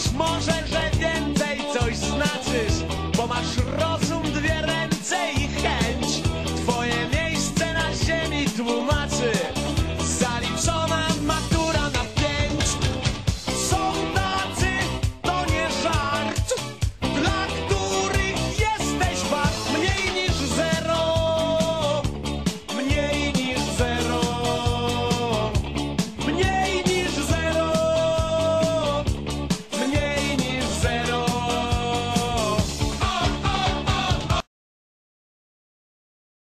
myślisz może, że więcej coś znaczysz Bo masz rozum, dwie ręce i chęć. Twoje miejsce na ziemi tłumaczy